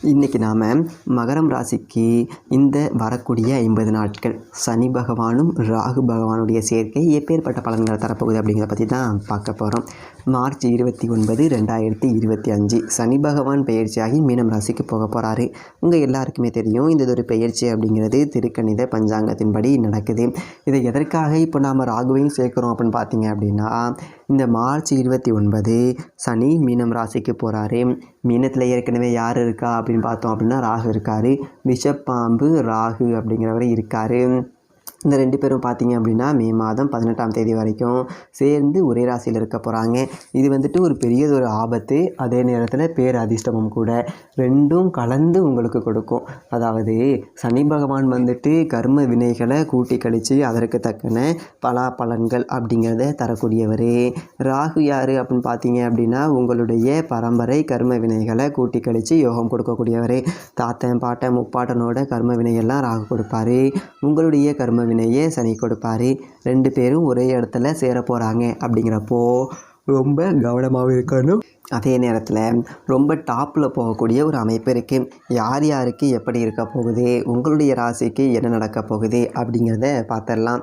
இன்றைக்கி நாம் மகரம் ராசிக்கு இந்த வரக்கூடிய ஐம்பது நாட்கள் சனி பகவானும் ராகு பகவானுடைய சேர்க்கை எப்பேற்பட்ட பலன்களை தரப்போகுது அப்படிங்கிறத பற்றி தான் பார்க்க போகிறோம் மார்ச் இருபத்தி ஒன்பது ரெண்டாயிரத்தி இருபத்தி அஞ்சு. சனி பகவான் பெயர்ச்சியாகி மீனம் ராசிக்கு போக போகிறாரு உங்கள் எல்லாருக்குமே தெரியும் இந்த ஒரு பெயர்ச்சி அப்படிங்கிறது திருக்கணித பஞ்சாங்கத்தின்படி நடக்குது. இதை எதற்காக இப்போ நாம் ராகுவையும் சேர்க்குறோம் அப்படின்னு பார்த்தீங்க அப்படின்னா இந்த மார்ச் இருபத்தி ஒன்பது சனி மீனம் ராசிக்கு போகிறாரு மீனத்தில் ஏற்கனவே யார் இருக்கா அப்படின்னு பார்த்தோம் அப்படின்னா ராகு இருக்கார். விஷப்பாம்பு ராகு அப்படிங்கிறவர் இருக்கார். இந்த ரெண்டு பேரும் பார்த்தீங்க அப்படின்னா மே மாதம் பதினெட்டாம் தேதி வரைக்கும் சேர்ந்து ஒரே ராசியில் இருக்க போகிறாங்க இது வந்துட்டு ஒரு பெரியதொரு ஒரு ஆபத்து. அதே நேரத்தில் பேர் அதிர்ஷ்டமும் கூட ரெண்டும் கலந்து உங்களுக்கு கொடுக்கும். அதாவது சனி பகவான் வந்துட்டு கர்ம வினைகளை கூட்டி கழித்து அதற்கு தக்கன பலா பலன்கள் அப்படிங்கிறத தரக்கூடியவர். ராகு யார் அப்படின்னு பார்த்தீங்க அப்படின்னா உங்களுடைய பரம்பரை கர்ம வினைகளை கூட்டி கழித்து யோகம் கொடுக்கக்கூடியவர். தாத்தன் பாட்டன் முப்பாட்டனோட கர்ம வினையெல்லாம் ராகு கொடுப்பாரு. உங்களுடைய கர்ம வினையே சனி கொடுப்பாரு. ரெண்டு பேரும் ஒரே இடத்துல சேர போகிறாங்க அப்படிங்கிறப்போ ரொம்ப கவனமாகவும் இருக்கணும். அதே நேரத்தில் ரொம்ப டாப்பில் போகக்கூடிய ஒரு அமைப்பு இருக்குது யார் யாருக்கு எப்படி இருக்க போகுது? உங்களுடைய ராசிக்கு என்ன நடக்க போகுது? அப்படிங்கிறத பார்த்துடலாம்.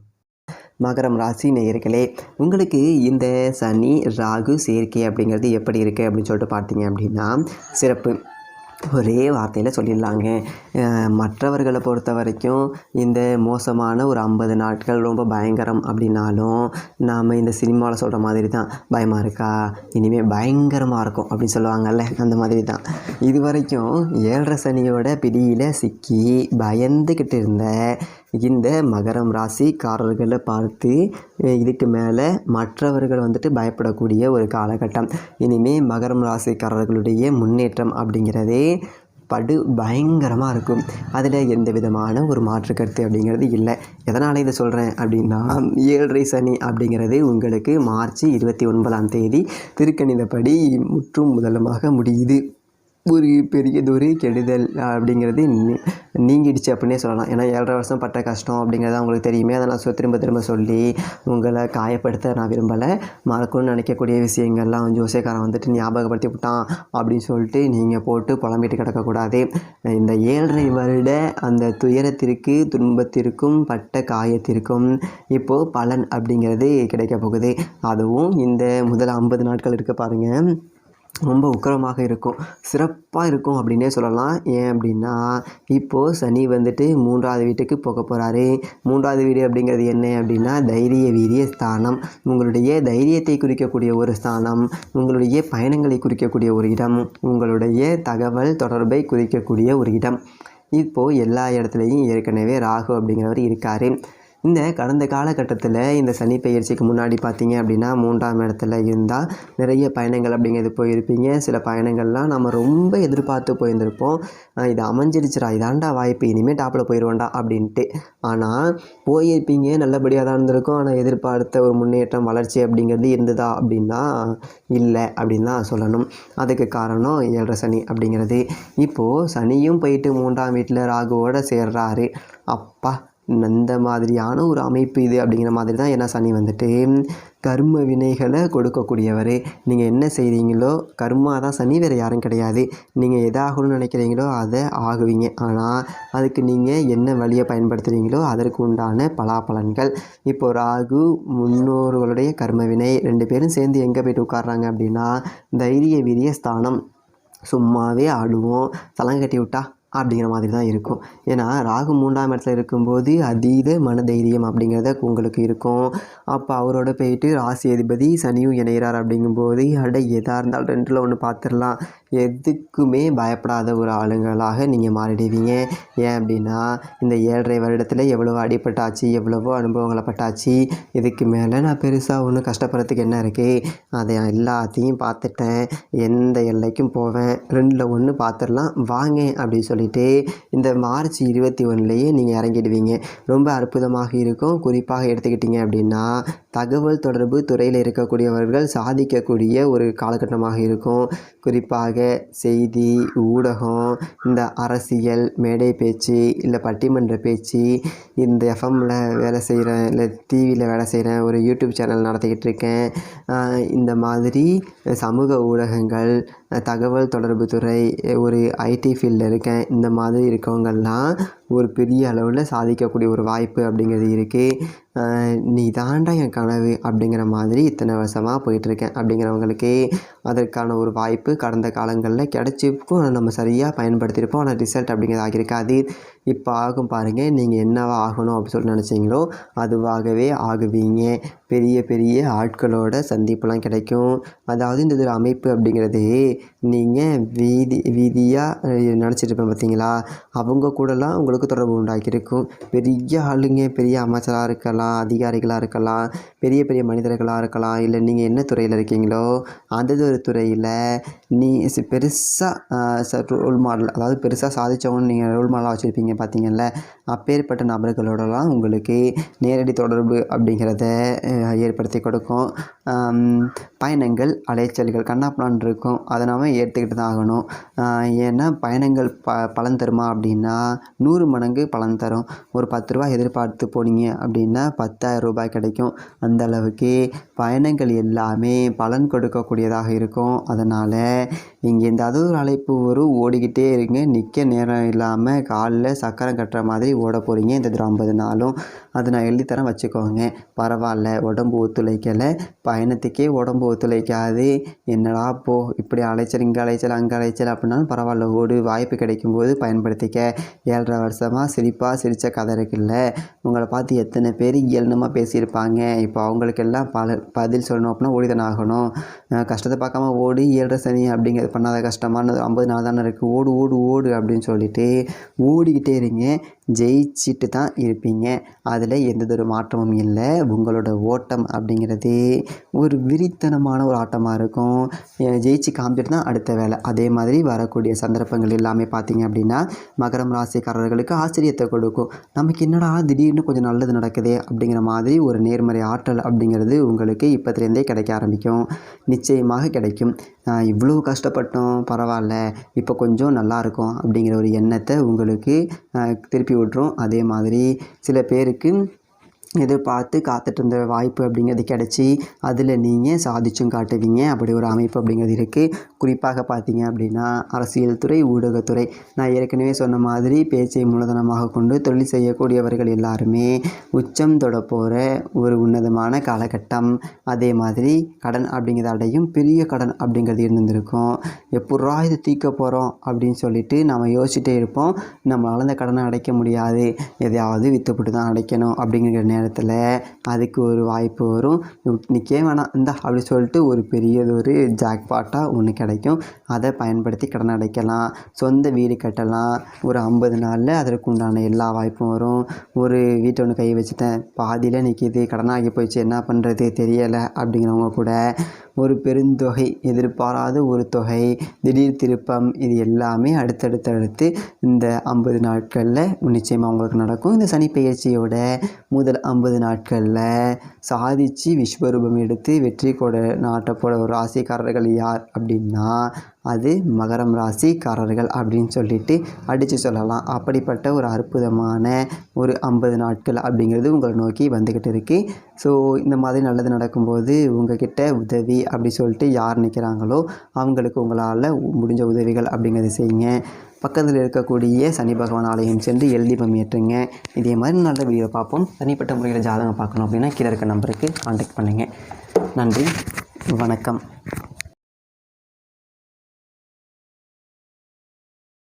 மகரம் ராசி நேயர்களே உங்களுக்கு இந்த சனி ராகு சேர்க்கை அப்படிங்கிறது எப்படி இருக்குது அப்படின்னு சொல்லிட்டு பார்த்தீங்க அப்படின்னா சிறப்பு. ஒரே வார்த்தையில் சொல்லிடலாங்க. மற்றவர்களை பொறுத்த வரைக்கும் இந்த மோசமான ஒரு ஐம்பது நாட்கள் ரொம்ப பயங்கரம் அப்படின்னாலும் நாம் இந்த சினிமாவில் சொல்கிற மாதிரி தான் பயமாக இருக்கா? இனிமேல் பயங்கரமாக இருக்கும் அப்படின்னு சொல்லுவாங்கல்ல அந்த மாதிரி தான். இது வரைக்கும் ஏழரை சனியோட பிடியில் சிக்கி பயந்துக்கிட்டு இருந்த இந்த மகரம் ராசிக்காரர்களை பார்த்து இதுக்கு மேலே மற்றவர்கள் வந்துட்டு பயப்படக்கூடிய ஒரு காலகட்டம். இனிமேல் மகரம் ராசிக்காரர்களுடைய முன்னேற்றம் அப்படிங்கிறதே படு பயங்கரமாக இருக்கும். அதில் எந்த விதமான ஒரு மாற்று கருத்து அப்படிங்கிறது இல்லை. எதனால் இதை சொல்கிறேன் அப்படின்னா ஏழரை சனி அப்படிங்கிறது உங்களுக்கு மார்ச் இருபத்தி ஒன்பதாம் தேதி திருக்கணிதப்படி முற்றும் முதலமாக முடியுது. ஒரு பெரியதொரு கெடுதல் அப்படிங்கிறது நீங்கிடுச்சு அப்படின்னே சொல்லலாம். ஏன்னா ஏழரை வருஷம் பட்ட கஷ்டம் அப்படிங்கிறது அவங்களுக்கு தெரியுமே. அதை நான் திரும்ப திரும்ப சொல்லி உங்களை காயப்படுத்த நான் விரும்பலை. மறக்கணும்னு நினைக்கக்கூடிய விஷயங்கள்லாம் ஜோசியக்காரன் வந்துட்டு ஞாபகப்படுத்தி விட்டான் அப்படின்னு சொல்லிட்டு நீங்கள் போட்டு புலம்பிட்டு கிடக்கக்கூடாது. இந்த ஏழரை வருட அந்த துயரத்திற்கு துன்பத்திற்கும் பட்ட காயத்திற்கும் இப்போது பலன் அப்படிங்கிறது கிடைக்க போகுது. அதுவும் இந்த முதல் ஐம்பது நாட்கள் இருக்க பாருங்கள் ரொம்ப உக்கரமாக இருக்கும். சிறப்பாக இருக்கும் அப்படின்னே சொல்லலாம். ஏன் அப்படின்னா இப்போது சனி வந்துட்டு மூன்றாவது வீட்டுக்கு போக போகிறாரு மூன்றாவது வீடு அப்படிங்கிறது என்ன அப்படின்னா தைரிய வீரிய ஸ்தானம். உங்களுடைய தைரியத்தை குறிக்கக்கூடிய ஒரு ஸ்தானம். உங்களுடைய பயணங்களை குறிக்கக்கூடிய ஒரு இடம். உங்களுடைய தகவல் தொடர்பை குறிக்கக்கூடிய ஒரு இடம். இப்போது எல்லா இடத்துலையும் ஏற்கனவே ராகு அப்படிங்கிறவர் இருக்கார். இந்த கடந்த காலகட்டத்தில் இந்த சனி பயிற்சிக்கு முன்னாடி பார்த்தீங்க அப்படின்னா மூன்றாம் இடத்துல இருந்தால் நிறைய பயணங்கள் அப்படிங்கிறது போயிருப்பீங்க. சில பயணங்கள்லாம் நம்ம ரொம்ப எதிர்பார்த்து போயிருந்திருப்போம். இது அமைஞ்சிருச்சுடா இதாண்டா வாய்ப்பு இனிமேல் டாப்பில் போயிடுவோண்டா அப்படின்ட்டு. ஆனால் போயிருப்பீங்க நல்லபடியாக தான் இருந்திருக்கும். ஆனால் எதிர்பார்த்த ஒரு முன்னேற்றம் வளர்ச்சி அப்படிங்கிறது இருந்ததா அப்படின்னா இல்லை அப்படின்னு தான் சொல்லணும். அதுக்கு காரணம் ஏழரை சனி அப்படிங்கிறது. இப்போது சனியும் போயிட்டு மூன்றாம் வீட்டில் ராகுவோட சேர்றாரு. அப்பா இந்த மாதிரியான ஒரு அமைப்பு இது அப்படிங்கிற மாதிரி தான் ஏன்னா சனி வந்துட்டு கர்ம வினைகளை கொடுக்கக்கூடியவர். நீங்கள் என்ன செய்கிறீங்களோ கர்மா தான் சனி வேறு யாரும் கிடையாது. நீங்கள் எதாகணும்னு நினைக்கிறீங்களோ அதை ஆகுவீங்க. ஆனால் அதுக்கு நீங்கள் என்ன வழியை பயன்படுத்துகிறீங்களோ அதற்கு உண்டான பலாபலன்கள். இப்போ ராகு முன்னோர்களுடைய கர்ம வினை ரெண்டு பேரும் சேர்ந்து எங்கே போயிட்டு உட்கார்றாங்க அப்படின்னா தைரிய வீரிய ஸ்தானம். சும்மாவே ஆடுவோம். தலங்கட்டி விட்டா அப்படிங்கிற மாதிரி தான் இருக்கும். ஏன்னா ராகு மூன்றாம் இடத்துல இருக்கும்போது அதீத மனதைரியம் அப்படிங்கிறத உங்களுக்கு இருக்கும். அப்போ அவரோட போயிட்டு ராசி அதிபதி சனியும் இணைகிறார் அப்படிங்கும்போது அட எதாக இருந்தாலும் ரெண்டில் ஒன்று பார்த்துடலாம் எதுக்குமே பயப்படாத ஒரு ஆளுங்களாக நீங்கள் மாறிடுவீங்க. ஏன் அப்படின்னா இந்த ஏழரை வருடத்தில் எவ்வளவோ அடிபட்டாச்சு எவ்வளவோ அனுபவங்களை பட்டாச்சு இதுக்கு மேலே நான் பெருசாக ஒன்றும் கஷ்டப்படுறதுக்கு என்ன இருக்குது அதை எல்லாத்தையும் பார்த்துட்டேன். எந்த எல்லைக்கும் போவேன். ரெண்டில் ஒன்று பார்த்துடலாம். வாங்க அப்படின்னு சொல்லிட்டு இந்த மார்ச் இருபத்தி ஒன்றுலேயே நீங்கள் இறங்கிடுவீங்க. ரொம்ப அற்புதமாக இருக்கும். குறிப்பாக எடுத்துக்கிட்டிங்க அப்படின்னா தகவல் தொடர்பு துறையில் இருக்கக்கூடியவர்கள் சாதிக்கக்கூடிய ஒரு காலகட்டமாக இருக்கும். குறிப்பாக செய்தி ஊடகம் இந்த அரசியல் மேடை பேச்சு இல்லை பட்டிமன்ற பேச்சு இந்த எஃப்எம்மில் வேலை செய்கிறேன் இல்லை டிவியில் வேலை செய்கிறேன் ஒரு யூடியூப் சேனல் நடத்திக்கிட்டு இருக்கேன். இந்த மாதிரி சமூக ஊடகங்கள் தகவல் தொடர்பு துறை ஒரு ஐடி ஃபீல்டில் இருக்கேன். இந்த மாதிரி இருக்கவங்கெல்லாம் ஒரு பெரிய அளவில் சாதிக்கக்கூடிய ஒரு வாய்ப்பு அப்படிங்கிறது இருக்குது நீ தாண்டா என் கனவு அப்படிங்கிற மாதிரி இத்தனை வருஷமாக போயிட்டுருக்கேன் அப்படிங்கிறவங்களுக்கு அதற்கான ஒரு வாய்ப்பு கடந்த காலங்களில் கிடச்சிருக்கும். நம்ம சரியாக பயன்படுத்தியிருப்போம். ஆனால் ரிசல்ட் அப்படிங்கிறது ஆகியிருக்காது. இப்போ ஆகும் பாருங்கள் நீங்கள் என்னவா ஆகணும் அப்படின்னு சொல்லி நினச்சிங்களோ அதுவாகவே ஆகுவீங்க. பெரிய பெரிய ஆட்களோட சந்திப்புலாம் கிடைக்கும். அதாவது இந்த ஒரு அமைப்பு அப்படிங்கிறது நீங்கள் வீதி வீதியாக நினச்சிட்டு பார்த்தீங்களா அவங்க கூடலாம் உங்களுக்கு தொடர்பு உண்டாக்கியிருக்கும். பெரிய ஆளுங்க பெரிய அமைச்சராக இருக்கலாம் அதிகாரிகளாக இருக்கலாம் பெரிய பெரிய மனிதர்களாக இருக்கலாம் இல்லை நீங்கள் என்ன துறையில் இருக்கீங்களோ அந்த ஒரு துறையில் நீ பெருசாக ரோல் மாடல் அதாவது பெருசாக சாதிச்சவங்க நீங்கள் ரோல் மாடலாக வச்சுருப்பீங்க. பார்த்தீங்கல்ல அப்பேற்பட்ட நபர்களோடலாம் உங்களுக்கு நேரடி தொடர்பு அப்படிங்கிறத ஏற்படுத்தி கொடுக்கும். பயணங்கள் அலைச்சல்கள் கண்ணாப்பிளான் இருக்கும். அதை நாம் ஏற்றுக்கிட்டு தான் ஆகணும். ஏன்னா பயணங்கள் ப பலன் தருமா அப்படின்னா நூறு மடங்கு பலன் தரும். ஒரு பத்து ரூபா எதிர்பார்த்து போனீங்க அப்படின்னா பத்தாயிரம் ரூபாய் கிடைக்கும். அந்த அளவுக்கு பயணங்கள் எல்லாமே பலன் கொடுக்கக்கூடியதாக இருக்கும். அதனால் நீங்கள் இந்த அது ஒரு அழைப்பு வரும் ஓடிக்கிட்டே இருங்க. நிற்க நேரம் இல்லாமல் காலில் சக்கரம் கட்டுற மாதிரி ஓட போகிறீங்க இந்த ஐம்பது நாளும் அதை நான் எழுதித்தரம் வச்சுக்கோங்க. பரவாயில்ல உடம்பு ஒத்துழைக்கலை. பயணத்துக்கே உடம்பு ஒத்துழைக்காது. என்னடா போ இப்படி அலைச்சல் இங்கே அலைச்சல் அங்கே அலைச்சல் அப்படின்னாலும் பரவாயில்ல. ஓடு வாய்ப்பு கிடைக்கும்போது பயன்படுத்திக்க. ஏழரை வருஷமாக சிரிப்பாக சிரித்த கதை இருக்குல்ல உங்களை பார்த்து எத்தனை பேர் இயல்னமாக பேசியிருப்பாங்க. இப்போ அவங்களுக்கெல்லாம் பல பதில் சொல்லணும் அப்படின்னா ஓடிதான் ஆகணும். கஷ்டத்தை பார்க்காம ஓடி ஏழரை சனி அப்படிங்கிறது பண்ணாத கஷ்டமானது ஐம்பது நாள் தானே இருக்குது ஓடு ஓடு ஓடு அப்படின்னு சொல்லிட்டு ஓடிக்கிட்டே இருங்க. ஜெயிச்சிட்டு தான் இருப்பீங்க. அதில் எந்ததொரு மாற்றமும் இல்லை. உங்களோட ஓட்டம் அப்படிங்கிறது ஒரு விரித்தனமான ஒரு ஆட்டமாக இருக்கும். ஜெயிச்சு காமிச்சிட்டு தான் அடுத்த வேலை. அதே மாதிரி வரக்கூடிய சந்தர்ப்பங்கள் எல்லாமே பார்த்தீங்க அப்படின்னா மகரம் ராசிக்காரர்களுக்கு ஆச்சரியத்தை கொடுக்கும். நமக்கு என்னடா திடீர்னு கொஞ்சம் நல்லது நடக்குதே அப்படிங்கிற மாதிரி ஒரு நேர்மறை ஆற்றல் அப்படிங்கிறது உங்களுக்கு இப்போத்துலேருந்தே கிடைக்க ஆரம்பிக்கும். நிச்சயமாக கிடைக்கும். இவ்வளோ கஷ்டப்பட்டோம் பரவாயில்ல. இப்போ கொஞ்சம் நல்லாயிருக்கும் அப்படிங்கிற ஒரு எண்ணத்தை உங்களுக்கு திருப்பி விட்டுரும். அதே மாதிரி சில பேருக்கு எதிர்பார்த்து காத்துட்டு இருந்த வாய்ப்பு அப்படிங்கிறது கிடச்சி அதில் நீங்கள் சாதிச்சும் காட்டுவீங்க. அப்படி ஒரு அமைப்பு அப்படிங்கிறது இருக்குது குறிப்பாக பார்த்தீங்க அப்படின்னா அரசியல் துறை ஊடகத்துறை. நான் ஏற்கனவே சொன்ன மாதிரி பேச்சை மூலதனமாக கொண்டு தொழில் செய்யக்கூடியவர்கள் எல்லாருமே உச்சம் தொட போகிற ஒரு உன்னதமான காலகட்டம். அதே மாதிரி கடன் அப்படிங்கிறத அடையும் பெரிய கடன் அப்படிங்கிறது இருந்திருக்கும். எப்பட்றா இது தீர்க்க போகிறோம் அப்படின்னு சொல்லிட்டு நம்ம யோசிச்சுட்டே இருப்போம். நம்மளால் அந்த கடனை அடைக்க முடியாது. எதையாவது விற்றுப்பட்டு தான் அடைக்கணும் அப்படிங்கிற நேரத்தில் அதுக்கு ஒரு வாய்ப்பு வரும். நிற்கவே வேணாம். இந்த அப்படி சொல்லிட்டு ஒரு பெரியதொரு ஜாக்பாட்டாக ஒன்று கிடைக்கும். அதை பயன்படுத்தி கடன் அடைக்கலாம். சொந்த வீடு கட்டலாம். ஒரு ஐம்பது நாளில் அதற்கு உண்டான எல்லா வாய்ப்பும் வரும். ஒரு வீட்டை ஒன்று கை வச்சுட்டேன். பாதியில் நிற்கிது கடனாகி போயிடுச்சு என்ன பண்ணுறது தெரியலை. அப்படிங்கிறவங்க கூட ஒரு பெருந்தொகை எதிர்பாராத ஒரு தொகை. திடீர் திருப்பம் இது எல்லாமே அடுத்தடுத்து அடுத்து இந்த ஐம்பது நாட்களில் நிச்சயமாக உங்களுக்கு நடக்கும். இந்த சனி பயிற்சியோட முதல் ஐம்பது நாட்களில் சாதிச்சு விஸ்வரூபம் எடுத்து வெற்றி கொட நாட்டப்போட ஒரு ராசிக்காரர்கள் யார் அப்படின்னா அது மகரம் ராசிக்காரர்கள் அப்படின்னு சொல்லிட்டு அடித்து சொல்லலாம். அப்படிப்பட்ட ஒரு அற்புதமான ஒரு ஐம்பது நாட்கள் அப்படிங்கிறது உங்களை நோக்கி வந்துக்கிட்டு இருக்குது ஸோ இந்த மாதிரி நல்லது நடக்கும்போது உங்ககிட்ட உதவி அப்படி சொல்லிட்டு யார் நிற்கிறாங்களோ அவங்களுக்கு உங்களால் முடிஞ்ச உதவிகள் அப்படிங்கிறத செய்யுங்க. பக்கத்தில் இருக்கக்கூடிய சனி பகவான் ஆலயம் சென்று எழுதிபம் ஏற்றுங்க. இதே மாதிரி நல்ல வீடியோ பார்ப்போம். தனிப்பட்ட முறையில் ஜாதகம் பார்க்கணும் அப்படின்னா கீழே இருக்க நம்பருக்கு காண்டாக்ட் பண்ணுங்கள் நன்றி. வணக்கம்.